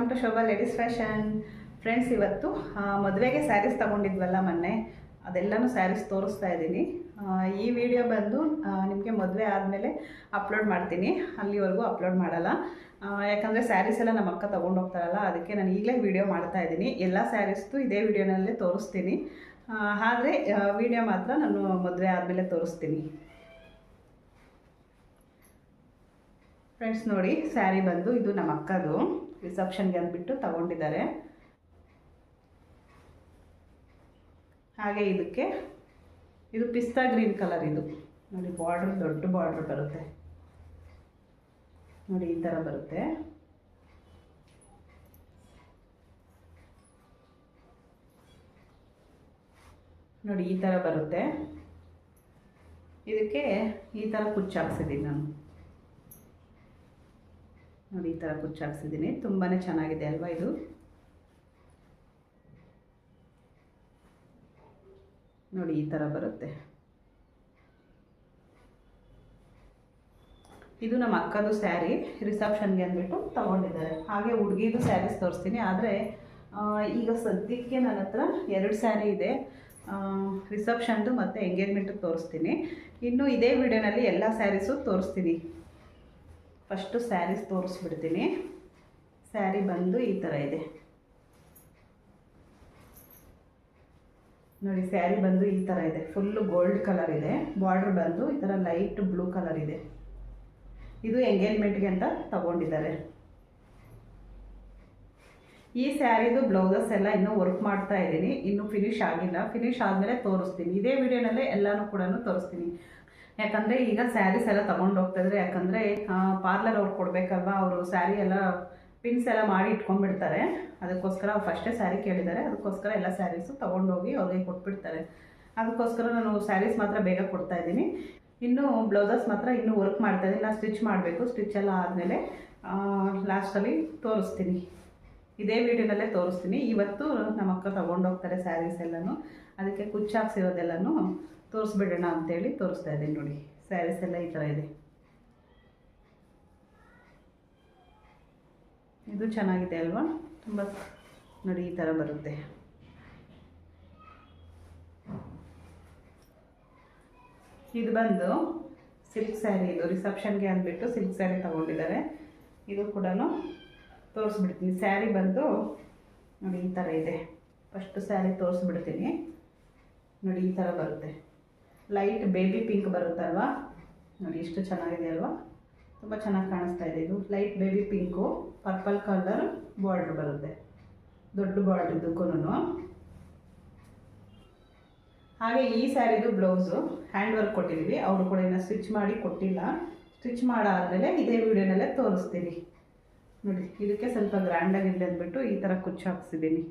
Welcome to Shobha ladies fashion friends ಇವತ್ತು ಮದುವೆಗೆ ಸ್ಯಾರೀಸ್ ತಗೊಂಡಿದ್ವಲ್ಲ ಮೊನ್ನೆ. ಅದೆಲ್ಲನೂ ಸ್ಯಾರೀಸ್ ತೋರಿಸ್ತಾ ಇದ್ದೀನಿ. ಈ ವಿಡಿಯೋ ಬಂದು ನಿಮಗೆ ಮದುವೆ ಆದಮೇಲೆ ಅಪ್ಲೋಡ್ ಮಾಡ್ತೀನಿ. ಅಲ್ಲಿವರೆಗೂ ಅಪ್ಲೋಡ್ ಮಾಡಲ್ಲ. ಯಾಕಂದರೆ ಸ್ಯಾರೀಸ್ ಎಲ್ಲ ನಮ್ಮ ಅಕ್ಕ ತೊಗೊಂಡು ಹೋಗ್ತಾರಲ್ಲ, ಅದಕ್ಕೆ ನಾನು ಈಗಲೇ ವಿಡಿಯೋ ಮಾಡ್ತಾ ಇದ್ದೀನಿ. ಎಲ್ಲ ಸ್ಯಾರೀಸ್ದು ಇದೇ ವಿಡಿಯೋನಲ್ಲೇ ತೋರಿಸ್ತೀನಿ. ಆದರೆ ವಿಡಿಯೋ ಮಾತ್ರ ನಾನು ಮದುವೆ ಆದಮೇಲೆ ತೋರಿಸ್ತೀನಿ. ಫ್ರೆಂಡ್ಸ್ ನೋಡಿ ಸ್ಯಾರಿ ಬಂದು, ಇದು ನಮ್ಮ ಅಕ್ಕದು. ರಿಸೆಪ್ಷನ್ಗೆ ಅಂದ್ಬಿಟ್ಟು ತಗೊಂಡಿದ್ದಾರೆ. ಹಾಗೆ ಇದಕ್ಕೆ, ಇದು ಪಿಸ್ತಾ ಗ್ರೀನ್ ಕಲರ್ ಇದು. ನೋಡಿ, ಬಾರ್ಡ್ರ್, ದೊಡ್ಡ ಬಾರ್ಡ್ರ್ ಬರುತ್ತೆ. ನೋಡಿ, ಈ ಥರ ಬರುತ್ತೆ. ನೋಡಿ, ಈ ಥರ ಬರುತ್ತೆ. ಇದಕ್ಕೆ ಈ ಥರ ಕುಚ್ಚು ಹಾಕ್ಸಿದ್ದೀನಿ ನಾನು. ನೋಡಿ, ಈ ಥರ ಕುಚ್ಚು ಹಾಕ್ಸಿದ್ದೀನಿ. ತುಂಬಾ ಚೆನ್ನಾಗಿದೆ ಅಲ್ವಾ ಇದು? ನೋಡಿ, ಈ ಥರ ಬರುತ್ತೆ. ಇದು ನಮ್ಮ ಅಕ್ಕದು ಸ್ಯಾರಿ. ರಿಸೆಪ್ಷನ್ಗೆ ಅಂದ್ಬಿಟ್ಟು ತಗೊಂಡಿದ್ದಾರೆ. ಹಾಗೆ ಹುಡುಗಿದು ಸ್ಯಾರೀಸ್ ತೋರಿಸ್ತೀನಿ. ಆದರೆ ಈಗ ಸದ್ಯಕ್ಕೆ ನನ್ನ ಹತ್ರ ಎರಡು ಸ್ಯಾರಿ ಇದೆ. ರಿಸೆಪ್ಷನ್ದು ಮತ್ತು ಎಂಗೇಜ್ಮೆಂಟಿಗೆ ತೋರಿಸ್ತೀನಿ. ಇನ್ನು ಇದೇ ವಿಡಿಯೋನಲ್ಲಿ ಎಲ್ಲ ಸ್ಯಾರೀಸು ತೋರಿಸ್ತೀನಿ. ಫಸ್ಟು ಸ್ಯಾರೀಸ್ ತೋರಿಸ್ಬಿಡ್ತೀನಿ. ಸ್ಯಾರಿ ಬಂದು ಈ ಥರ ಇದೆ. ನೋಡಿ, ಸ್ಯಾರಿ ಬಂದು ಈ ಥರ ಇದೆ. ಫುಲ್ಲು ಗೋಲ್ಡ್ ಕಲರ್ ಇದೆ. ಬಾರ್ಡ್ರ್ ಬಂದು ಈ ಥರ ಲೈಟ್ ಬ್ಲೂ ಕಲರ್ ಇದೆ. ಇದು ಎಂಗೇಜ್ಮೆಂಟ್ಗೆ ಅಂತ ತಗೊಂಡಿದ್ದಾರೆ. ಈ ಸ್ಯಾರಿದು ಬ್ಲೌಸಸ್ ಎಲ್ಲ ಇನ್ನೂ ವರ್ಕ್ ಮಾಡ್ತಾ ಇದ್ದೀನಿ. ಇನ್ನೂ ಫಿನಿಶ್ ಆಗಿಲ್ಲ. ಫಿನಿಶ್ ಆದಮೇಲೆ ತೋರಿಸ್ತೀನಿ. ಇದೇ ವಿಡಿಯೋನಲ್ಲೇ ಎಲ್ಲನೂ ಕೂಡ ತೋರಿಸ್ತೀನಿ. ಯಾಕಂದರೆ ಈಗ ಸ್ಯಾರೀಸ್ ಎಲ್ಲ ತೊಗೊಂಡು ಹೋಗ್ತಾಯಿದ್ರೆ ಯಾಕಂದರೆ ಪಾರ್ಲರ್ ಅವ್ರು ಕೊಡಬೇಕಲ್ವಾ, ಅವರು ಸ್ಯಾರಿ ಎಲ್ಲ ಪಿನ್ಸ್ ಎಲ್ಲ ಮಾಡಿ ಇಟ್ಕೊಂಡ್ಬಿಡ್ತಾರೆ. ಅದಕ್ಕೋಸ್ಕರ ಅವ್ರು ಫಸ್ಟೇ ಸ್ಯಾರಿ ಕೇಳಿದ್ದಾರೆ. ಅದಕ್ಕೋಸ್ಕರ ಎಲ್ಲ ಸ್ಯಾರೀಸು ತೊಗೊಂಡೋಗಿ ಅವ್ರಿಗೆ ಕೊಟ್ಬಿಡ್ತಾರೆ. ಅದಕ್ಕೋಸ್ಕರ ನಾನು ಸ್ಯಾರೀಸ್ ಮಾತ್ರ ಬೇಗ ಕೊಡ್ತಾ ಇದ್ದೀನಿ. ಇನ್ನು ಬ್ಲೌಸಸ್ ಮಾತ್ರ ಇನ್ನೂ ವರ್ಕ್ ಮಾಡ್ತಾ ಇದ್ದೀನಿ. ನಾನು ಸ್ಟಿಚ್ ಮಾಡಬೇಕು. ಸ್ಟಿಚ್ ಎಲ್ಲ ಆದಮೇಲೆ ಲಾಸ್ಟಲ್ಲಿ ತೋರಿಸ್ತೀನಿ. ಇದೇ ವಿಡಿಯೋನಲ್ಲೇ ತೋರಿಸ್ತೀನಿ. ಇವತ್ತು ನಮ್ಮ ಅಕ್ಕ ತೊಗೊಂಡೋಗ್ತಾರೆ ಸ್ಯಾರೀಸ್ ಎಲ್ಲನೂ. ಅದಕ್ಕೆ ಕುಚ್ಚು ಹಾಕ್ಸಿರೋದೆಲ್ಲನೂ ತೋರಿಸ್ಬಿಡೋಣ ಅಂತೇಳಿ ತೋರಿಸ್ತಾ ಇದ್ದೀನಿ ನೋಡಿ. ಸ್ಯಾರೀಸ್ ಎಲ್ಲ ಈ ಥರ ಇದೆ. ಇದು ಚೆನ್ನಾಗಿದೆ ಅಲ್ವಾ? ತುಂಬ ನೋಡಿ ಈ ಥರ ಬರುತ್ತೆ. ಇದು ಬಂದು ಸಿಲ್ಕ್ ಸ್ಯಾರಿ ಇದು. ರಿಸೆಪ್ಷನ್ಗೆ ಅಂದ್ಬಿಟ್ಟು ಸಿಲ್ಕ್ ಸ್ಯಾರಿ ತಗೊಂಡಿದ್ದಾರೆ. ಇದು ಕೂಡ ತೋರಿಸ್ಬಿಡ್ತೀನಿ. ಸ್ಯಾರಿ ಬಂದು ನೋಡಿ ಈ ಥರ ಇದೆ. ಫಸ್ಟ್ ಸ್ಯಾರಿ ತೋರಿಸ್ಬಿಡ್ತೀನಿ. ನೋಡಿ ಈ ಥರ ಬರುತ್ತೆ. ಲೈಟ್ ಬೇಬಿ ಪಿಂಕ್ ಬರುತ್ತಲ್ವಾ ನೋಡಿ, ಎಷ್ಟು ಚೆನ್ನಾಗಿದೆ ಅಲ್ವಾ? ತುಂಬ ಚೆನ್ನಾಗಿ ಕಾಣಿಸ್ತಾ ಇದೆ ಇದು. Light baby pink, purple colour border ಬರುತ್ತೆ. ದೊಡ್ಡ ಬಾರ್ಡ್ರ್ ಇದಕ್ಕೂ ಹಾಗೆ ಈ ಸ್ಯಾರಿದು ಬ್ಲೌಸು ಹ್ಯಾಂಡ್ ವರ್ಕ್ ಕೊಟ್ಟಿದ್ದೀವಿ ಅವರು ಕೂಡ ಇನ್ನು ಸ್ಟಿಚ್ ಮಾಡಿ ಕೊಟ್ಟಿಲ್ಲ. ಸ್ಟಿಚ್ ಮಾಡಾದಮೇಲೆ ಇದೇ ವಿಡಿಯೋನಲ್ಲೇ ತೋರಿಸ್ತೀನಿ. ನೋಡಿ, ಇದಕ್ಕೆ ಸ್ವಲ್ಪ ಗ್ರ್ಯಾಂಡಾಗಿರಲಿ ಅಂದ್ಬಿಟ್ಟು ಈ ಥರ ಕುಚ್ಚು ಹಾಕ್ಸಿದ್ದೀನಿ.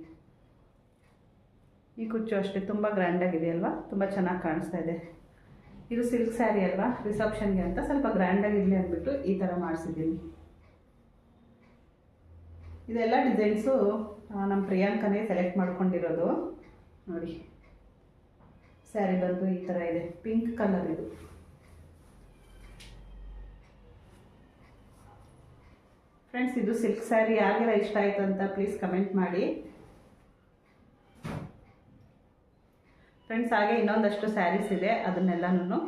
ಈ ಕುಚ್ಚು ಅಷ್ಟೇ ತುಂಬ ಗ್ರ್ಯಾಂಡಾಗಿದೆ ಅಲ್ವಾ? ತುಂಬ ಚೆನ್ನಾಗಿ ಕಾಣಿಸ್ತಾ ಇದೆ. ಇದು ಸಿಲ್ಕ್ ಸ್ಯಾರಿ ಅಲ್ವಾ? ರಿಸೆಪ್ಷನ್ಗೆ ಅಂತ ಸ್ವಲ್ಪ ಗ್ರ್ಯಾಂಡಾಗಿರಲಿ ಅಂದ್ಬಿಟ್ಟು ಈ ಥರ ಮಾಡಿಸಿದ್ದೀನಿ. ಇದೆಲ್ಲ ಡಿಸೈನ್ಸು ನಮ್ಮ ಪ್ರಿಯಾಂಕನೇ ಸೆಲೆಕ್ಟ್ ಮಾಡ್ಕೊಂಡಿರೋದು. ನೋಡಿ. ಸ್ಯಾರಿ ಬಂದು ಈ ಥರ ಇದೆ. ಪಿಂಕ್ ಕಲರ್ ಇದು. ಫ್ರೆಂಡ್ಸ್ ಇದು ಸಿಲ್ಕ್ ಸ್ಯಾರಿ ಯಾರಿಗೆಲ್ಲ ಇಷ್ಟ ಆಯಿತು ಅಂತ ಪ್ಲೀಸ್ ಕಮೆಂಟ್ ಮಾಡಿ. ಫ್ರೆಂಡ್ಸ್ ಹಾಗೆ ಇನ್ನೊಂದಷ್ಟು ಸ್ಯಾರೀಸ್ ಇದೆ ಅದನ್ನೆಲ್ಲನೂ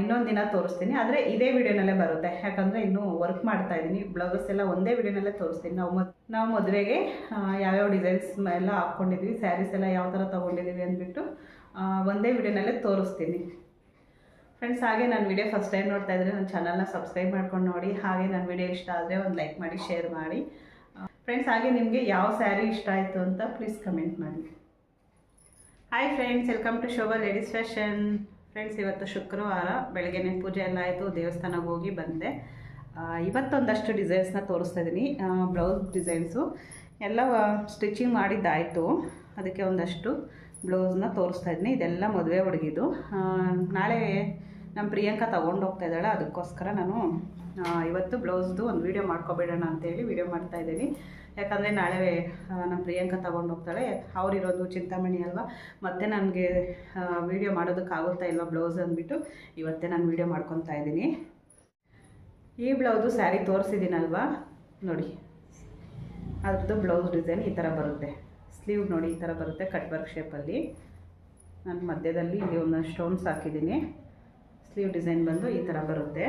ಇನ್ನೊಂದು ದಿನ ತೋರಿಸ್ತೀನಿ. ಆದರೆ ಇದೇ ವಿಡಿಯೋನಲ್ಲೇ ಬರುತ್ತೆ. ಯಾಕಂದರೆ ಇನ್ನೂ ವರ್ಕ್ ಮಾಡ್ತಾ ಇದ್ದೀನಿ. ಬ್ಲೌಸಸ್ ಎಲ್ಲ ಒಂದೇ ವಿಡಿಯೋನಲ್ಲೇ ತೋರಿಸ್ತೀನಿ. ನಾವು ಮದ್, ನಾವು ಮದುವೆಗೆ ಯಾವ್ಯಾವ ಡಿಸೈನ್ಸ್ ಎಲ್ಲ ಹಾಕ್ಕೊಂಡಿದ್ವಿ ಸ್ಯಾರೀಸ್ ಎಲ್ಲ ಯಾವ ಥರ ತೊಗೊಂಡಿದ್ದೀವಿ ಅಂದ್ಬಿಟ್ಟು ಒಂದೇ ವಿಡಿಯೋನಲ್ಲೇ ತೋರಿಸ್ತೀನಿ. ಫ್ರೆಂಡ್ಸ್ ಹಾಗೆ ನನ್ನ ವಿಡಿಯೋ ಫಸ್ಟ್ ಟೈಮ್ ನೋಡ್ತಾ ಇದ್ರೆ ನನ್ನ ಚಾನಲ್ನ ಸಬ್ಸ್ಕ್ರೈಬ್ ಮಾಡ್ಕೊಂಡು ನೋಡಿ. ಹಾಗೆ ನನ್ನ ವಿಡಿಯೋ ಇಷ್ಟ ಆದರೆ ಒಂದು ಲೈಕ್ ಮಾಡಿ ಶೇರ್ ಮಾಡಿ. ಫ್ರೆಂಡ್ಸ್ ಹಾಗೆ ನಿಮಗೆ ಯಾವ ಸ್ಯಾರಿ ಇಷ್ಟ ಆಯಿತು ಅಂತ ಪ್ಲೀಸ್ ಕಮೆಂಟ್ ಮಾಡಿ. Hi friends welcome to Shobha ladies fashion friends ಇವತ್ತು ಶುಕ್ರವಾರ ಬೆಳಗ್ಗೆನೇ ಪೂಜೆ ಎಲ್ಲ ಆಯಿತು, ದೇವಸ್ಥಾನಕ್ಕೆ ಹೋಗಿ ಬಂದೆ. ಇವತ್ತೊಂದಷ್ಟು ಡಿಸೈನ್ಸ್ನ ತೋರಿಸ್ತಾ ಇದ್ದೀನಿ ಬ್ಲೌಸ್ ಡಿಸೈನ್ಸು ಎಲ್ಲ ಸ್ಟಿಚಿಂಗ್ ಮಾಡಿದ್ದಾಯಿತು. ಅದಕ್ಕೆ ಒಂದಷ್ಟು ಬ್ಲೌಸ್ನ ತೋರಿಸ್ತಾ ಇದ್ದೀನಿ ಇದೆಲ್ಲ ಮದುವೆ ಹುಡುಗಿದು. ನಾಳೆ ನಮ್ಮ ಪ್ರಿಯಾಂಕಾ ತೊಗೊಂಡು ಹೋಗ್ತಾ ಇದ್ದಾಳೆ. ಅದಕ್ಕೋಸ್ಕರ ನಾನು ಇವತ್ತು ಬ್ಲೌಸ್ದು ಒಂದು ವೀಡಿಯೋ ಮಾಡ್ಕೊಬೇಡೋಣ ಅಂತೇಳಿ ವೀಡಿಯೋ ಮಾಡ್ತಾ ಇದ್ದೀನಿ ಯಾಕಂದರೆ ನಾಳೆ ನಮ್ಮ ಪ್ರಿಯಾಂಕಾ ತೊಗೊಂಡು ಹೋಗ್ತಾಳೆ. ಅವರಿರೋದು ಚಿಂತಾಮಣಿ ಅಲ್ವಾ? ಮತ್ತೆ ನನಗೆ ವೀಡಿಯೋ ಮಾಡೋದಕ್ಕಾಗುತ್ತಾ ಇಲ್ವಾ ಬ್ಲೌಸ್ ಅಂದ್ಬಿಟ್ಟು, ಇವತ್ತೇ ನಾನು ವೀಡಿಯೋ ಮಾಡ್ಕೊತಾ ಇದ್ದೀನಿ. ಈ ಬ್ಲೌಸು ಸ್ಯಾರಿ ತೋರಿಸಿದ್ದೀನಲ್ವಾ? ನೋಡಿ. ಅದ್ರದ್ದು ಬ್ಲೌಸ್ ಡಿಸೈನ್ ಈ ಥರ ಬರುತ್ತೆ. ಸ್ಲೀವ್ ನೋಡಿ ಈ ಥರ ಬರುತ್ತೆ ಕಟ್ ವರ್ಕ್ ಶೇಪಲ್ಲಿ ನಾನು ಮಧ್ಯದಲ್ಲಿ ಇಲ್ಲಿ ಒಂದು ಸ್ಟೋನ್ಸ್ ಹಾಕಿದ್ದೀನಿ. ಸ್ಲೀವ್ ಡಿಸೈನ್ ಬಂದು ಈ ಥರ ಬರುತ್ತೆ.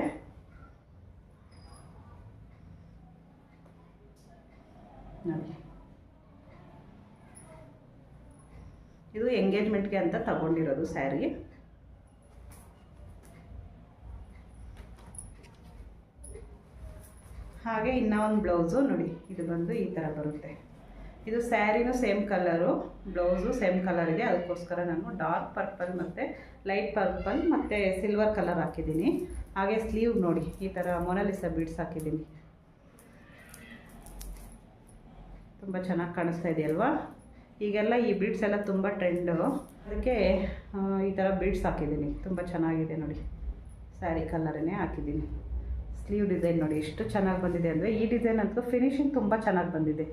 ನೋಡಿ. ಇದು ಎಂಗೇಜ್ಮೆಂಟ್ಗೆ ಅಂತ ತಗೊಂಡಿರೋದು ಸ್ಯಾರಿ ಹಾಗೆ ಇನ್ನೂ ಒಂದು ಬ್ಲೌಸು ನೋಡಿ, ಇದು ಬಂದು ಈ ಥರ ಬರುತ್ತೆ. ಇದು ಸ್ಯಾರಿನೂ same colour blouse same colour ಇದೆ. ಅದಕ್ಕೋಸ್ಕರ ನಾನು ಡಾರ್ಕ್ ಪರ್ಪಲ್ ಮತ್ತು ಲೈಟ್ ಪರ್ಪಲ್ ಮತ್ತು ಸಿಲ್ವರ್ ಕಲರ್ ಹಾಕಿದ್ದೀನಿ. ಹಾಗೆ ಸ್ಲೀವ್ ನೋಡಿ, ಈ ಥರ ಮೊನಾಲಿಸ ಬೀಡ್ಸ್ ಹಾಕಿದ್ದೀನಿ. ತುಂಬ ಚೆನ್ನಾಗಿ ಕಾಣಿಸ್ತಾ ಇದೆಯಲ್ವಾ? ಈಗೆಲ್ಲ ಈ ಬೀಡ್ಸ್ ಎಲ್ಲ ತುಂಬ ಟ್ರೆಂಡು ಅದಕ್ಕೆ ಈ ಥರ ಬೀಡ್ಸ್ ಹಾಕಿದ್ದೀನಿ. ತುಂಬ ಚೆನ್ನಾಗಿದೆ ನೋಡಿ. ಸ್ಯಾರಿ ಕಲರನ್ನೇ ಹಾಕಿದ್ದೀನಿ. ಸ್ಲೀವ್ ಡಿಸೈನ್ ನೋಡಿ ಎಷ್ಟು ಚೆನ್ನಾಗಿ ಬಂದಿದೆ ಅಂದರೆ ಈ ಡಿಸೈನ್ ಅಂತೂ ಫಿನಿಶಿಂಗ್ ತುಂಬ ಚೆನ್ನಾಗಿ ಬಂದಿದೆ.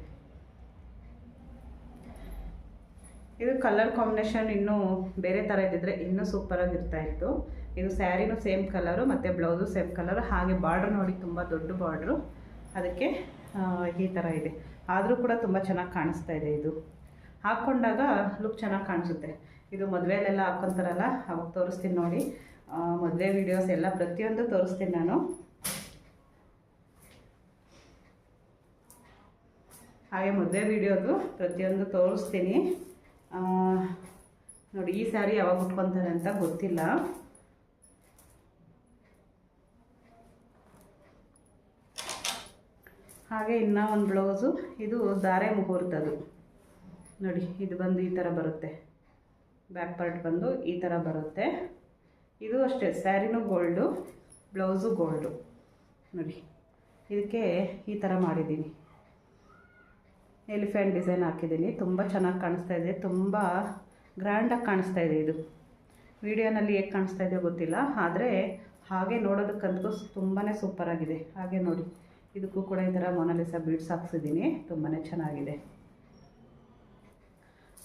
ಇದು ಕಲರ್ ಕಾಂಬಿನೇಷನ್ ಇನ್ನೂ ಬೇರೆ ಥರ ಇದ್ದಿದ್ರೆ ಇನ್ನೂ ಸೂಪರಾಗಿರ್ತಾ ಇತ್ತು. ಇದು ಸ್ಯಾರಿನೂ ಸೇಮ್ ಕಲರು ಮತ್ತು ಬ್ಲೌಸು ಸೇಮ್ ಕಲರು ಹಾಗೆ ಬಾರ್ಡ್ರ್ ನೋಡಿ ತುಂಬ ದೊಡ್ಡ ಬಾರ್ಡ್ರು ಅದಕ್ಕೆ ಈ ಥರ ಇದೆ. ಆದರೂ ಕೂಡ ತುಂಬ ಚೆನ್ನಾಗಿ ಕಾಣಿಸ್ತಾ ಇದೆ ಇದು. ಹಾಕ್ಕೊಂಡಾಗ ಲುಕ್ ಚೆನ್ನಾಗಿ ಕಾಣಿಸುತ್ತೆ. ಇದು ಮದುವೆಲೆಲ್ಲ ಹಾಕ್ಕೊಂತಾರಲ್ಲ ಅವಾಗ ತೋರಿಸ್ತೀನಿ ನೋಡಿ. ಮದುವೆ ವೀಡಿಯೋಸ್ ಎಲ್ಲ ಪ್ರತಿಯೊಂದು ತೋರಿಸ್ತೀನಿ ನಾನು. ಹಾಗೆ ಮದುವೆ ವೀಡಿಯೋದು ಪ್ರತಿಯೊಂದು ತೋರಿಸ್ತೀನಿ. ನೋಡಿ, ಈ ಸ್ಯಾರಿ ಯಾವಾಗ ಉಟ್ಕೊತಾರೆ ಅಂತ ಗೊತ್ತಿಲ್ಲ. ಹಾಗೆ ಇನ್ನೂ ಒಂದು ಬ್ಲೌಸು, ಇದು ದಾರೆ ಮುಹೂರ್ತದು ನೋಡಿ, ಇದು ಬಂದು ಈ ಥರ ಬರುತ್ತೆ. ಬ್ಯಾಕ್ ಪಾರ್ಟ್ ಬಂದು ಈ ಥರ ಬರುತ್ತೆ. ಇದು ಅಷ್ಟೇ, ಸ್ಯಾರಿನೂ ಗೋಲ್ಡು ಬ್ಲೌಸು ಗೋಲ್ಡು ನೋಡಿ, ಇದಕ್ಕೆ ಈ ಥರ ಮಾಡಿದ್ದೀನಿ. ಎಲಿಫೆಂಟ್ ಡಿಸೈನ್ ಹಾಕಿದ್ದೀನಿ. ತುಂಬ ಚೆನ್ನಾಗಿ ಕಾಣಿಸ್ತಾ ಇದೆ. ತುಂಬ ಗ್ರ್ಯಾಂಡಾಗಿ ಕಾಣಿಸ್ತಾ ಇದೆ ಇದು. ವಿಡಿಯೋನಲ್ಲಿ ಹೇಗೆ ಕಾಣಿಸ್ತಾ ಇದೆ ಗೊತ್ತಿಲ್ಲ, ಆದರೆ ಹಾಗೆ ನೋಡೋದಕ್ಕಂತೂ ತುಂಬಾ ಸೂಪರಾಗಿದೆ ಹಾಗೆ ನೋಡಿ. ಇದಕ್ಕೂ ಕೂಡ ಈ ಥರ ಮೊನಾಲಿಸ ಬೀಡ್ಸ್ ಹಾಕ್ಸಿದ್ದೀನಿ. ತುಂಬಾ ಚೆನ್ನಾಗಿದೆ.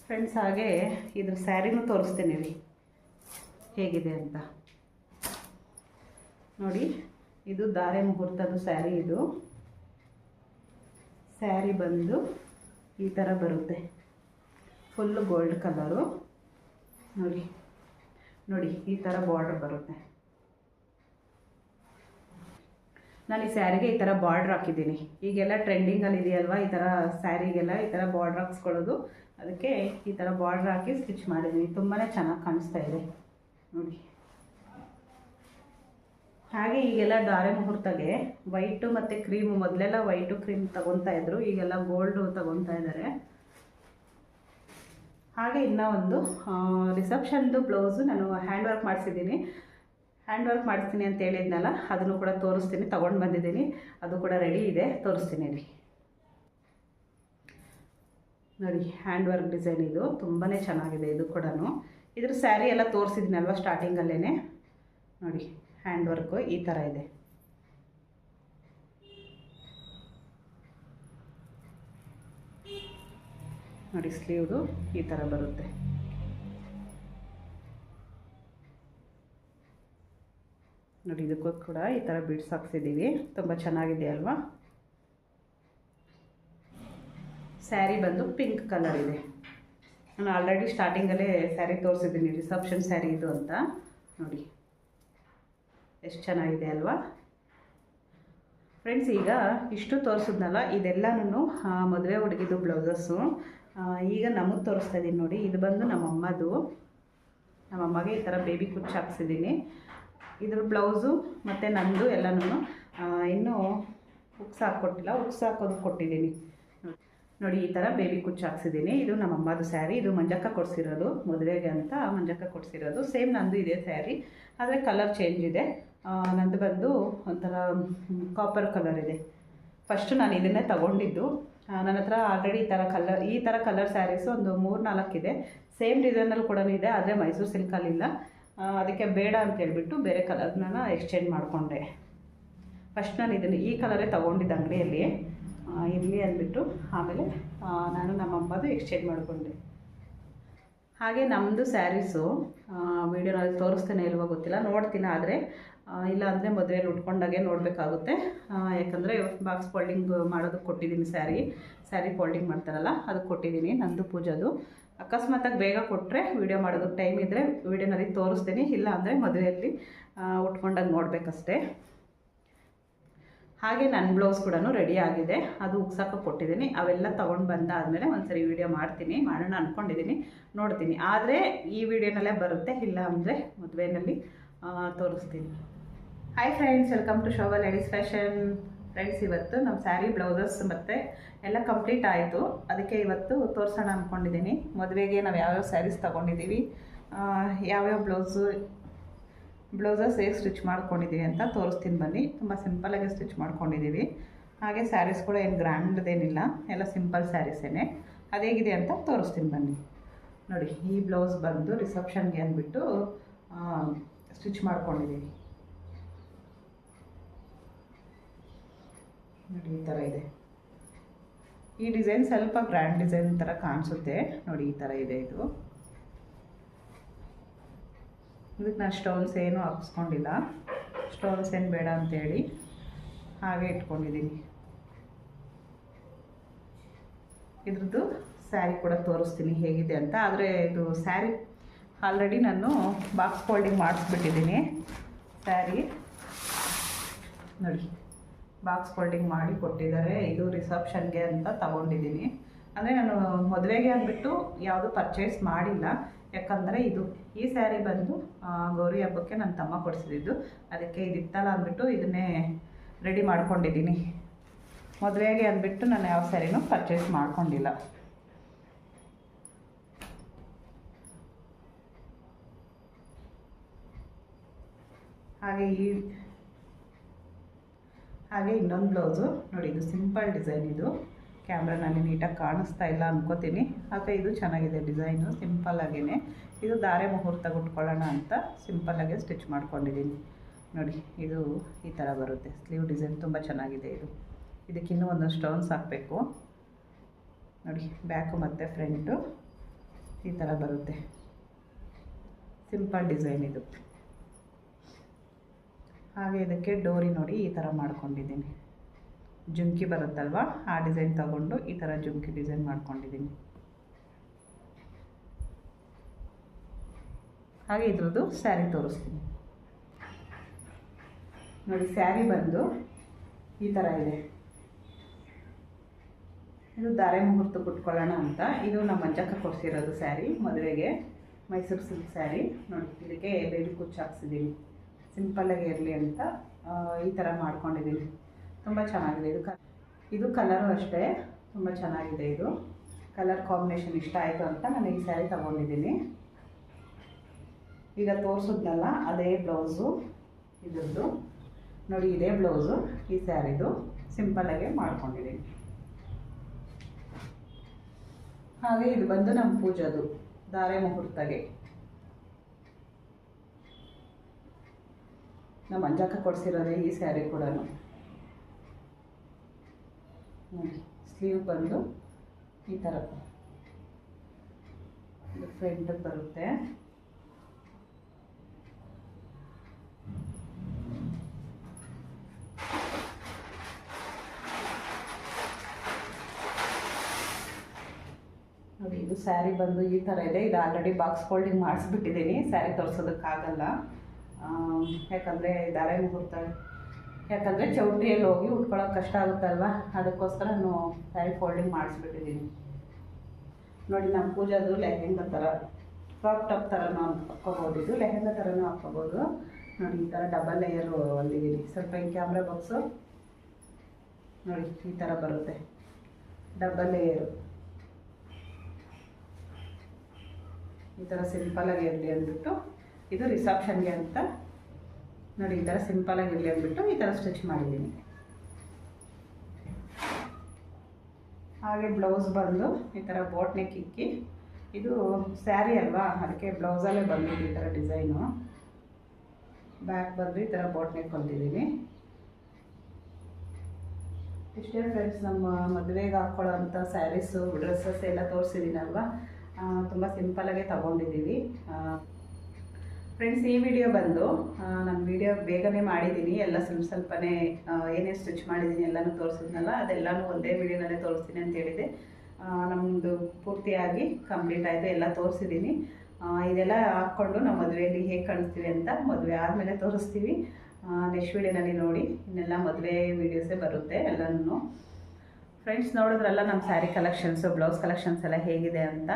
ಫ್ರೆಂಡ್ಸ್ ಹಾಗೆ ಇದ್ರ ಸ್ಯಾರಿನೂ ತೋರಿಸ್ತೀನಿ ಹೇಗಿದೆ ಅಂತ. ನೋಡಿ, ಇದು ದಾರೆ ಮುಹೂರ್ತದ ಸ್ಯಾರಿ ಇದು. ಸ್ಯಾರಿ ಬಂದು ಈ ಥರ ಬರುತ್ತೆ. ಫುಲ್ಲು ಗೋಲ್ಡ್ ಕಲರು ನೋಡಿ ನೋಡಿ, ಈ ಥರ ಬಾರ್ಡ್ರ್ ಬರುತ್ತೆ. ನಾನು ಈ ಸ್ಯಾರಿಗೆ ಈ ಥರ ಬಾರ್ಡ್ರ್ ಹಾಕಿದ್ದೀನಿ. ಈಗೆಲ್ಲ ಟ್ರೆಂಡಿಂಗಲ್ಲಿ ಇದೆಯಲ್ವಾ? ಈ ಥರ ಸ್ಯಾರಿಗೆಲ್ಲ ಈ ಥರ ಬಾರ್ಡ್ರ್ ಹಾಕ್ಸ್ಕೊಳ್ಳೋದು. ಅದಕ್ಕೆ ಈ ಥರ ಬಾರ್ಡ್ರ್ ಹಾಕಿ ಸ್ಟಿಚ್ ಮಾಡಿದ್ದೀನಿ. ತುಂಬಾ ಚೆನ್ನಾಗಿ ಕಾಣಿಸ್ತಾ ಇದೆ. ನೋಡಿ. ಹಾಗೆ ಈಗೆಲ್ಲ ಧಾರೆ ಮುಹೂರ್ತಗೆ ವೈಟು ಮತ್ತು ಕ್ರೀಮು ಮೊದಲೆಲ್ಲ ವೈಟು ಕ್ರೀಮ್ ತಗೊತಾ ಇದ್ರು, ಈಗೆಲ್ಲ ಗೋಲ್ಡು ತಗೊತಾ ಇದ್ದಾರೆ ಹಾಗೆ ಇನ್ನೂ ಒಂದು ರಿಸೆಪ್ಷನ್ದು ಬ್ಲೌಸು ನಾನು ಹ್ಯಾಂಡ್ ವರ್ಕ್ ಮಾಡಿಸಿದ್ದೀನಿ. ಹ್ಯಾಂಡ್ ವರ್ಕ್ ಮಾಡಿಸ್ತೀನಿ ಅಂತ ಹೇಳಿದ್ನಲ್ಲ, ಅದನ್ನು ಕೂಡ ತೋರಿಸ್ತೀನಿ, ತೊಗೊಂಡು ಬಂದಿದ್ದೀನಿ. ಅದು ಕೂಡ ರೆಡಿ ಇದೆ, ತೋರಿಸ್ತೀನಿ ರೀ ನೋಡಿ ಹ್ಯಾಂಡ್ ವರ್ಕ್ ಡಿಸೈನ್ ಇದು ತುಂಬಾ ಚೆನ್ನಾಗಿದೆ ಇದು ಕೂಡ ಇದ್ರ ಸ್ಯಾರಿ ಎಲ್ಲ ತೋರಿಸಿದ್ನಲ್ವ ಸ್ಟಾರ್ಟಿಂಗಲ್ಲೇ ನೋಡಿ ಹ್ಯಾಂಡ್ ವರ್ಕು ಈ ಥರ ಇದೆ. ನೋಡಿ, ಸ್ಲೀವ್ದು ಈ ಥರ ಬರುತ್ತೆ. ನೋಡಿ ಇದಕ್ಕೂ ಕೂಡ ಈ ಥರ ಬಿಡ್ಸ್ ಹಾಕ್ಸಿದ್ದೀವಿ. ತುಂಬ ಚೆನ್ನಾಗಿದೆ ಅಲ್ವಾ? ಸ್ಯಾರಿ ಬಂದು ಪಿಂಕ್ ಕಲರ್ ಇದೆ. ನಾನು ಆಲ್ರೆಡಿ ಸ್ಟಾರ್ಟಿಂಗಲ್ಲೇ ಸ್ಯಾರಿ ತೋರಿಸಿದ್ದೀನಿ ರಿಸೆಪ್ಷನ್ ಸ್ಯಾರಿ ಇದು ಅಂತ. ನೋಡಿ, ಎಷ್ಟು ಚೆನ್ನಾಗಿದೆ ಅಲ್ವಾ? ಫ್ರೆಂಡ್ಸ್ ಈಗ ಇಷ್ಟು ತೋರಿಸಿದ್ನಲ್ಲ ಇದೆಲ್ಲನೂ ಮದುವೆ ಹುಡುಗಿದು ಬ್ಲೌಸಸ್ಸು. ಈಗ ನಮಗೆ ತೋರಿಸ್ತಾ ಇದ್ದೀನಿ ನೋಡಿ, ಇದು ಬಂದು ನಮ್ಮಮ್ಮದು. ನಮ್ಮಮ್ಮಗೆ ಈ ಥರ ಬೇಬಿ ಕುಚ್ಚು ಹಾಕ್ಸಿದ್ದೀನಿ. ಇದ್ರ ಬ್ಲೌಸು ಮತ್ತು ನಂದು ಎಲ್ಲನೂ ಇನ್ನೂ ಉಕ್ಸ್ ಹಾಕ್ಕೊಟ್ಟಿಲ್ಲ ಉಕ್ಸ್ ಹಾಕೋದು ಕೊಟ್ಟಿದ್ದೀನಿ. ನೋಡಿ, ಈ ಥರ ಬೇಬಿ ಕುಚ್ಚು ಹಾಕ್ಸಿದ್ದೀನಿ. ಇದು ನಮ್ಮ ಅಮ್ಮದು ಸ್ಯಾರಿ ಇದು ಮಂಜಕ್ಕ ಕೊಡಿಸಿರೋದು, ಮದುವೆಗೆ ಅಂತ ಮಂಜಕ್ಕ ಕೊಡಿಸಿರೋದು. ಸೇಮ್ ನಂದು ಇದೆ ಸ್ಯಾರಿ ಆದರೆ ಕಲರ್ ಚೇಂಜ್ ಇದೆ. ನಂದು ಬಂದು ಒಂಥರ ಕಾಪರ್ ಕಲರ್ ಇದೆ. ಫಸ್ಟು ನಾನು ಇದನ್ನೇ ತಗೊಂಡಿದ್ದು. ನನ್ನ ಹತ್ರ ಆಲ್ರೆಡಿ ಈ ಥರ ಕಲರ್ ಈ ಥರ ಕಲರ್ ಸ್ಯಾರೀಸು ಒಂದು ಮೂರು ನಾಲ್ಕಿದೆ ಸೇಮ್ ಡಿಸೈನಲ್ಲಿ ಕೂಡ ಇದೆ, ಆದರೆ ಮೈಸೂರು ಸಿಲ್ಕಲ್ಲಿಲ್ಲ ಅದಕ್ಕೆ ಬೇಡ ಅಂತ ಹೇಳ್ಬಿಟ್ಟು ಬೇರೆ ಕಲರ್ನ ಎಕ್ಸ್ಚೇಂಜ್ ಮಾಡಿಕೊಂಡೆ. ಫಸ್ಟ್ ನಾನು ಇದನ್ನು ಈ ಕಲರೇ ತೊಗೊಂಡಿದ್ದೆ ಅಂಗಡಿಯಲ್ಲಿ. ಇರಲಿ ಅಂದ್ಬಿಟ್ಟು ಆಮೇಲೆ ನಾನು ನಮ್ಮ ಅಮ್ಮದು ಎಕ್ಸ್ಚೇಂಜ್ ಮಾಡಿಕೊಂಡೆ. ಹಾಗೆ ನಮ್ಮದು ಸ್ಯಾರೀಸು ವೀಡಿಯೋನಲ್ಲಿ ತೋರಿಸ್ತೇನೆ ಇಲ್ವೋ ಗೊತ್ತಿಲ್ಲ. ನೋಡ್ತೀನಿ ಆದರೆ ಇಲ್ಲ ಅಂದರೆ ಮದುವೆಯಲ್ಲಿ ಉಟ್ಕೊಂಡಾಗೆ ನೋಡಬೇಕಾಗುತ್ತೆ. ಯಾಕಂದರೆ ಬಾಕ್ಸ್ ಫೋಲ್ಡಿಂಗ್ ಮಾಡೋದಕ್ಕೆ ಕೊಟ್ಟಿದ್ದೀನಿ ಸ್ಯಾರಿ ಸ್ಯಾರಿ ಫೋಲ್ಡಿಂಗ್ ಮಾಡ್ತಾರಲ್ಲ, ಅದಕ್ಕೆ ಕೊಟ್ಟಿದ್ದೀನಿ. ನಂದು ಪೂಜಾದು. ಅಕಸ್ಮಾತಾಗಿ ಬೇಗ ಕೊಟ್ಟರೆ ವೀಡಿಯೋ ಮಾಡೋದಕ್ಕೆ ಟೈಮ್ ಇದ್ದರೆ ವೀಡಿಯೋನಲ್ಲಿ ತೋರಿಸ್ತೀನಿ, ಇಲ್ಲ ಅಂದರೆ ಮದುವೆಯಲ್ಲಿ ಉಟ್ಕೊಂಡಾಗ ನೋಡಬೇಕಷ್ಟೇ. ಹಾಗೆ ನನ್ನ ಬ್ಲೌಸ್ ಕೂಡ ರೆಡಿ ಆಗಿದೆ. ಅದು ಉಗ್ಸಕ್ಕೆ ಕೊಟ್ಟಿದ್ದೀನಿ. ಅವೆಲ್ಲ ತೊಗೊಂಡು ಬಂದಾದಮೇಲೆ ಒಂದ್ಸರಿ ವೀಡಿಯೋ ಮಾಡ್ತೀನಿ. ಮಾಡೋಣ ಅಂದ್ಕೊಂಡಿದ್ದೀನಿ ನೋಡ್ತೀನಿ. ಆದರೆ ಈ ವಿಡಿಯೋನಲ್ಲೇ ಬರುತ್ತೆ, ಇಲ್ಲ ಅಂದರೆ ಮದುವೆಯಲ್ಲಿ ತೋರಿಸ್ತೀನಿ. Hi friends welcome to Shobha ladies fashion friends ಇವತ್ತು ನಮ್ಮ ಸ್ಯಾರಿ ಬ್ಲೌಸಸ್ ಮತ್ತು ಎಲ್ಲ ಕಂಪ್ಲೀಟ್ ಆಯಿತು. ಅದಕ್ಕೆ ಇವತ್ತು ತೋರಿಸೋಣ ಅಂದ್ಕೊಂಡಿದ್ದೀನಿ ಮದುವೆಗೆ ನಾವು ಯಾವ್ಯಾವ ಸ್ಯಾರೀಸ್ ತೊಗೊಂಡಿದ್ದೀವಿ ಯಾವ್ಯಾವ ಬ್ಲೌಸು ಬ್ಲೌಸಸ್ ಹೇಗೆ ಸ್ಟಿಚ್ ಮಾಡ್ಕೊಂಡಿದ್ದೀವಿ ಅಂತ ತೋರಿಸ್ತೀನಿ ಬನ್ನಿ. ತುಂಬ ಸಿಂಪಲಾಗಿ ಸ್ಟಿಚ್ ಮಾಡ್ಕೊಂಡಿದ್ದೀವಿ ಹಾಗೆ ಸ್ಯಾರೀಸ್ ಕೂಡ ಏನು ಗ್ರ್ಯಾಂಡ್ದೇನಿಲ್ಲ ಎಲ್ಲ ಸಿಂಪಲ್ ಸ್ಯಾರೀಸೇನೆ ಅದೇಗಿದೆ ಅಂತ ತೋರಿಸ್ತೀನಿ ಬನ್ನಿ. ನೋಡಿ, ಈ ಬ್ಲೌಸ್ ಬಂದು ರಿಸೆಪ್ಷನ್ಗೆ ಅಂದ್ಬಿಟ್ಟು ಸ್ಟಿಚ್ ಮಾಡ್ಕೊಂಡಿದ್ದೀವಿ ನೋಡಿ, ಈ ಥರ ಇದೆ. ಈ ಡಿಸೈನ್ ಸ್ವಲ್ಪ ಗ್ರ್ಯಾಂಡ್ ಡಿಸೈನ್ ಥರ ಕಾಣಿಸುತ್ತೆ. ನೋಡಿ, ಈ ಥರ ಇದೆ ಇದು. ಇದಕ್ಕೆ ನಾನು ಸ್ಟೋನ್ಸ್ ಏನು ಹಾಕಿಸ್ಕೊಂಡಿಲ್ಲ. ಸ್ಟೋನ್ಸ್ ಏನು ಬೇಡ ಅಂತೇಳಿ ಹಾಗೆ ಇಟ್ಕೊಂಡಿದ್ದೀನಿ. ಇದ್ರದ್ದು ಸ್ಯಾರಿ ಕೂಡ ತೋರಿಸ್ತೀನಿ ಹೇಗಿದೆ ಅಂತ. ಆದರೆ ಇದು ಸ್ಯಾರಿ ಆಲ್ರೆಡಿ ನಾನು ಬಾಕ್ಸ್ ಫೋಲ್ಡಿಂಗ್ ಮಾಡಿಸ್ಬಿಟ್ಟಿದ್ದೀನಿ. ಸ್ಯಾರಿ. ನೋಡಿ. ಬಾಕ್ಸ್ ಫೋಲ್ಡಿಂಗ್ ಮಾಡಿ ಕೊಟ್ಟಿದ್ದಾರೆ. ಇದು ರಿಸೆಪ್ಷನ್ಗೆ ಅಂತ ತಗೊಂಡಿದ್ದೀನಿ. ಅಂದರೆ ನಾನು ಮದುವೆಗೆ ಅಂದ್ಬಿಟ್ಟು ಯಾವುದು ಪರ್ಚೇಸ್ ಮಾಡಿಲ್ಲ. ಯಾಕಂದರೆ ಇದು ಈ ಸ್ಯಾರಿ ಬಂದು ಗೌರಿ ಹಬ್ಬಕ್ಕೆ ನನ್ನ ತಮ್ಮ ಕೊಡಿಸಿದ್ದು. ಅದಕ್ಕೆ ಇದಿತ್ತಲ್ಲ ಅಂದ್ಬಿಟ್ಟು ಇದನ್ನೇ ರೆಡಿ ಮಾಡ್ಕೊಂಡಿದ್ದೀನಿ. ಮದುವೆಗೆ ಅಂದ್ಬಿಟ್ಟು ನಾನು ಯಾವ ಸ್ಯಾರಿನೂ ಪರ್ಚೇಸ್ ಮಾಡ್ಕೊಂಡಿಲ್ಲ. ಹಾಗೆ ಈ ಹಾಗೆ ಇನ್ನೊಂದು ಬ್ಲೌಸು. ನೋಡಿ, ಇದು ಸಿಂಪಲ್ ಡಿಸೈನ್ ಇದು. ಕ್ಯಾಮ್ರಾನಲ್ಲಿ ನೀಟಾಗಿ ಕಾಣಿಸ್ತಾ ಇಲ್ಲ ಅನ್ಕೋತೀನಿ. ಆದರೆ ಇದು ಚೆನ್ನಾಗಿದೆ ಡಿಸೈನು ಸಿಂಪಲ್ಲಾಗೇ ಇದು ದಾರೆ ಮುಹೂರ್ತ ಉಟ್ಕೊಳ್ಳೋಣ ಅಂತ ಸಿಂಪಲ್ಲಾಗೆ ಸ್ಟಿಚ್ ಮಾಡ್ಕೊಂಡಿದ್ದೀನಿ. ನೋಡಿ, ಇದು ಈ ಥರ ಬರುತ್ತೆ. ಸ್ಲೀವ್ ಡಿಸೈನ್ ತುಂಬ ಚೆನ್ನಾಗಿದೆ ಇದು. ಇದಕ್ಕಿನ್ನೂ ಒಂದೊಂದು ಸ್ಟೋನ್ಸ್ ಹಾಕಬೇಕು. ನೋಡಿ, ಬ್ಯಾಕು ಮತ್ತು ಫ್ರಂಟು. ಈ ಥರ ಬರುತ್ತೆ. ಸಿಂಪಲ್ ಡಿಸೈನ್ ಇದು. ಹಾಗೆ ಇದಕ್ಕೆ ಡೋರಿ ನೋಡಿ ಈ ಥರ ಮಾಡ್ಕೊಂಡಿದ್ದೀನಿ. ಜುಮ್ಕಿ ಬರುತ್ತಲ್ವ? ಆ ಡಿಸೈನ್ ತಗೊಂಡು ಈ ಥರ ಜುಮ್ಕಿ ಡಿಸೈನ್ ಮಾಡ್ಕೊಂಡಿದ್ದೀನಿ. ಹಾಗೆ ಇದ್ರದ್ದು ಸ್ಯಾರಿ ತೋರಿಸ್ತೀನಿ. ನೋಡಿ, ಸ್ಯಾರಿ ಬಂದು ಈ ಥರ ಇದೆ. ಇದು ಧಾರೆ ಮುಹೂರ್ತ ಕುಟ್ಕೊಳ್ಳೋಣ ಅಂತ. ಇದು ನಮ್ಮ ಅಜ್ಜಕ್ಕ ಕೊಡಿಸಿರೋದು ಸ್ಯಾರಿ, ಮದುವೆಗೆ ಮೈಸೂರು ಸಿಲ್ಕ್ ಸ್ಯಾರಿ. ನೋಡಿ, ಇದಕ್ಕೆ ಬೇಬಿ ಕುಚ್ಚು ಹಾಕ್ಸಿದ್ದೀನಿ ಸಿಂಪಲ್ಲಾಗಿ ಇರಲಿ ಅಂತ ಈ ಥರ ಮಾಡ್ಕೊಂಡಿದ್ದೀನಿ ತುಂಬ ಚೆನ್ನಾಗಿದೆ. ಇದು ಕ, ಇದು ಕಲರು ಅಷ್ಟೇ. ತುಂಬ ಚೆನ್ನಾಗಿದೆ ಇದು. ಕಲರ್ ಕಾಂಬಿನೇಷನ್ ಇಷ್ಟ ಆಯಿತು ಅಂತ ನಾನು ಈ ಸ್ಯಾರಿ ತೊಗೊಂಡಿದ್ದೀನಿ. ಈಗ ತೋರಿಸಿದ್ನಲ್ಲ, ಅದೇ ಬ್ಲೌಸು, ಇದ್ರದ್ದು. ನೋಡಿ, ಇದೇ ಬ್ಲೌಸು, ಈ ಸ್ಯಾರಿದು. ಸಿಂಪಲ್ಲಾಗೆ ಮಾಡ್ಕೊಂಡಿದ್ದೀನಿ ಹಾಗೆ ಇದು ಬಂದು ನಮ್ಮ ಪೂಜಾದು ಧಾರೆ ಮುಹೂರ್ತಗೆ. ನಮ್ಮ ಅಂಜಕ್ಕ ಕೊಡಿಸಿರೋದೇ ಈ ಸ್ಯಾರಿ ಕೂಡ ನೋಡಿ ಸ್ಲೀವ್ ಬಂದು ಈ ಥರ ಫ್ರಂಟ್ ಬರುತ್ತೆ. ನೋಡಿ, ಇದು ಸ್ಯಾರಿ ಬಂದು ಈ ಥರ ಇದೆ. ಇದು ಆಲ್ರೆಡಿ ಬಾಕ್ಸ್ ಫೋಲ್ಡಿಂಗ್ ಮಾಡಿಸ್ಬಿಟ್ಟಿದ್ದೀನಿ ಸ್ಯಾರಿ ತೋರಿಸೋದಕ್ಕಾಗಲ್ಲ. ಯಾಕಂದರೆ ದಾರೆ ಮುಹೂರ್ತ ಯಾಕಂದರೆ ಚೌಟ್ರಿಯಲ್ಲಿ ಹೋಗಿ ಉಟ್ಕೊಳ್ಳೋಕೆ ಕಷ್ಟ ಆಗುತ್ತಲ್ವ? ಅದಕ್ಕೋಸ್ಕರ ನಾನು ಸ್ಯಾರಿ ಫೋಲ್ಡಿಂಗ್ ಮಾಡಿಸ್ಬಿಟ್ಟಿದ್ದೀನಿ. ನೋಡಿ, ನಮ್ಮ ಪೂಜಾದು ಲೆಹೆಂಗಾ ಥರ ಕ್ರಾಪ್ ಟಾಪ್ ಥರನೂ ಹಾಕ್ಕೋಬೋದು. ಇದು ಲೆಹೆಂಗಾ ಥರನೂ ಹಾಕ್ಕೋಬೋದು. ನೋಡಿ, ಈ ಥರ ಡಬಲ್ ಲೇಯರು ಹೊಲಿದೀನಿ ಸ್ವಲ್ಪ ಈ ಕ್ಯಾಮ್ರಾ ಬಾಕ್ಸು ನೋಡಿ, ಈ ಥರ ಬರುತ್ತೆ. ಡಬಲ್ ಲೇಯರು ಈ ಥರ ಸಿಂಪಲಾಗಿ ಇರಲಿ ಅಂದ್ಬಿಟ್ಟು ಇದು ರಿಸೆಪ್ಷನ್ಗೆ ಅಂತ. ನೋಡಿ, ಈ ಥರ ಸಿಂಪಲಾಗಿ ಇರಲಿ ಅಂದ್ಬಿಟ್ಟು ಈ ಥರ ಸ್ಟಿಚ್ ಮಾಡಿದ್ದೀನಿ. ಹಾಗೆ ಬ್ಲೌಸ್ ಬಂದು ಈ ಥರ ನೆಕ್ ಇಕ್ಕಿ. ಇದು ಸ್ಯಾರಿ ಅಲ್ವಾ? ಅದಕ್ಕೆ ಬ್ಲೌಸಲ್ಲೇ ಬಂದಿದ್ದು ಈ ಥರ ಡಿಸೈನು ಬ್ಯಾಕ್ ಬಂದು ಈ ಥರ ಬೋಟ್ ನೆಕ್ ಹೊಲ್ದಿದ್ದೀನಿ. ಇಷ್ಟೇ ಫ್ರೆಂಡ್ಸ್ ನಮ್ಮ ಮದುವೆಗೆ ಹಾಕ್ಕೊಳ್ಳೋ ಅಂಥ ಸ್ಯಾರೀಸು ಡ್ರೆಸ್ಸಸ್ ಎಲ್ಲ ತೋರಿಸಿದ್ದೀನಲ್ವ? ತುಂಬ ಸಿಂಪಲಾಗೆ ತೊಗೊಂಡಿದ್ದೀವಿ. ಫ್ರೆಂಡ್ಸ್ ಈ ವಿಡಿಯೋ ಬಂದು ನಾನು ವಿಡಿಯೋ ಬೇಗನೆ ಮಾಡಿದ್ದೀನಿ ಎಲ್ಲ ಸ್ವಲ್ಪ ಸ್ವಲ್ಪನೇ ಏನೇ ಸ್ಟಿಚ್ ಮಾಡಿದ್ದೀನಿ ಎಲ್ಲನೂ ತೋರಿಸಿದ್ನಲ್ಲ, ಅದೆಲ್ಲನೂ ಒಂದೇ ವಿಡಿಯೋನಲ್ಲೇ ತೋರಿಸ್ತೀನಿ ಅಂತ ಹೇಳಿದೆ. ನಮ್ಮದು ಪೂರ್ತಿಯಾಗಿ ಕಂಪ್ಲೀಟ್ ಆಯಿತು, ಎಲ್ಲ ತೋರಿಸಿದ್ದೀನಿ ಇದೆಲ್ಲ ಹಾಕ್ಕೊಂಡು ನಮ್ಮ ಮದುವೆಯಲ್ಲಿ ಹೇಗೆ ಕಾಣಿಸ್ತೀವಿ ಅಂತ ಮದುವೆ ಆದಮೇಲೆ ತೋರಿಸ್ತೀವಿ. ನೆಕ್ಸ್ಟ್ ವಿಡಿಯೋನಲ್ಲಿ ನೋಡಿ, ಇನ್ನೆಲ್ಲ ಮದುವೆ ವೀಡಿಯೋಸೇ ಬರುತ್ತೆ ಎಲ್ಲನೂ ಫ್ರೆಂಡ್ಸ್ ನೋಡಿದ್ರಲ್ಲ ನಮ್ಮ ಸ್ಯಾರಿ ಕಲೆಕ್ಷನ್ಸು ಬ್ಲೌಸ್ ಕಲೆಕ್ಷನ್ಸ್ ಎಲ್ಲ ಹೇಗಿದೆ ಅಂತ.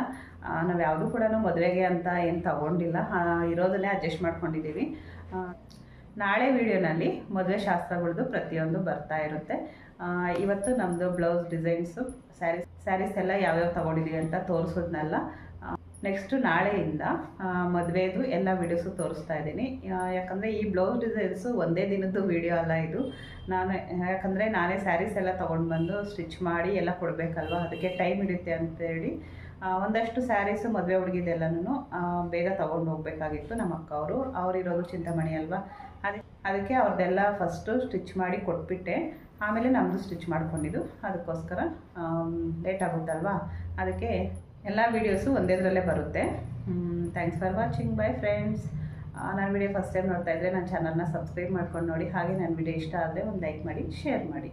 ನಾವು ಯಾವುದು ಕೂಡ ಮದುವೆಗೆ ಅಂತ ಏನು ತಗೊಂಡಿಲ್ಲ. ಇರೋದನ್ನೇ ಅಡ್ಜಸ್ಟ್ ಮಾಡ್ಕೊಂಡಿದ್ದೀವಿ ನಾಳೆ ವಿಡಿಯೋನಲ್ಲಿ ಮದುವೆ ಶಾಸ್ತ್ರಗಳದ್ದು ಪ್ರತಿಯೊಂದು ಬರ್ತಾ ಇರುತ್ತೆ. ಇವತ್ತು ನಮ್ಮದು ಬ್ಲೌಸ್ ಡಿಸೈನ್ಸು ಸ್ಯಾರೀಸ್ ಸ್ಯಾರೀಸ್ ಎಲ್ಲ ಯಾವ್ಯಾವ ತೊಗೊಂಡಿದ್ದೀವಿ ಅಂತ ತೋರಿಸೋದ್ನಲ್ಲ. ನೆಕ್ಸ್ಟು ನಾಳೆಯಿಂದ ಮದುವೆದು ಎಲ್ಲ ವಿಡಿಯೋಸು ತೋರಿಸ್ತಾ ಇದ್ದೀನಿ. ಯಾಕಂದರೆ ಈ ಬ್ಲೌಸ್ ಡಿಸೈನ್ಸು ಒಂದೇ ದಿನದ್ದು ವಿಡಿಯೋ ಅಲ್ಲ ಇದು. ನಾನು, ಯಾಕಂದರೆ ನಾನೇ ಸ್ಯಾರೀಸ್ ಎಲ್ಲ ತೊಗೊಂಡು ಬಂದು ಸ್ಟಿಚ್ ಮಾಡಿ ಎಲ್ಲ ಕೊಡಬೇಕಲ್ವ? ಅದಕ್ಕೆ ಟೈಮ್ ಹಿಡಿಯುತ್ತೆ ಅಂತೇಳಿ. ಒಂದಷ್ಟು ಸ್ಯಾರೀಸು ಮದುವೆ ಹುಡುಗಿದೆಲ್ಲನೂ ಬೇಗ ತೊಗೊಂಡು ಹೋಗಬೇಕಾಗಿತ್ತು ನಮ್ಮ ಅಕ್ಕ ಅವರು ಅವರಿರೋದು ಚಿಂತಾಮಣಿ ಅಲ್ವಾ? ಅದಕ್ಕೆ ಅದಕ್ಕೆ ಅವ್ರದ್ದೆಲ್ಲ ಫಸ್ಟು ಸ್ಟಿಚ್ ಮಾಡಿ ಕೊಟ್ಬಿಟ್ಟೆ. ಆಮೇಲೆ ನಮ್ಮದು ಸ್ಟಿಚ್ ಮಾಡ್ಕೊಂಡಿದ್ದು. ಅದಕ್ಕೋಸ್ಕರ ಲೇಟ್ ಆಗುತ್ತಲ್ವಾ? ಅದಕ್ಕೆ ಎಲ್ಲ ವೀಡಿಯೋಸು ಒಂದೇದ್ರಲ್ಲೇ ಬರುತ್ತೆ. Thanks for watching bye friends ನನ್ನ ವಿಡಿಯೋ ಫಸ್ಟ್ ಟೈಮ್ ನೋಡ್ತಾ ಇದ್ದರೆ ನನ್ನ ಚಾನಲ್ನ ಸಬ್ಸ್ಕ್ರೈಬ್ ಮಾಡ್ಕೊಂಡು ನೋಡಿ. ಹಾಗೆ ನನ್ನ ವಿಡಿಯೋ ಇಷ್ಟ ಆದರೆ ಒಂದು ಲೈಕ್ ಮಾಡಿ ಶೇರ್ ಮಾಡಿ.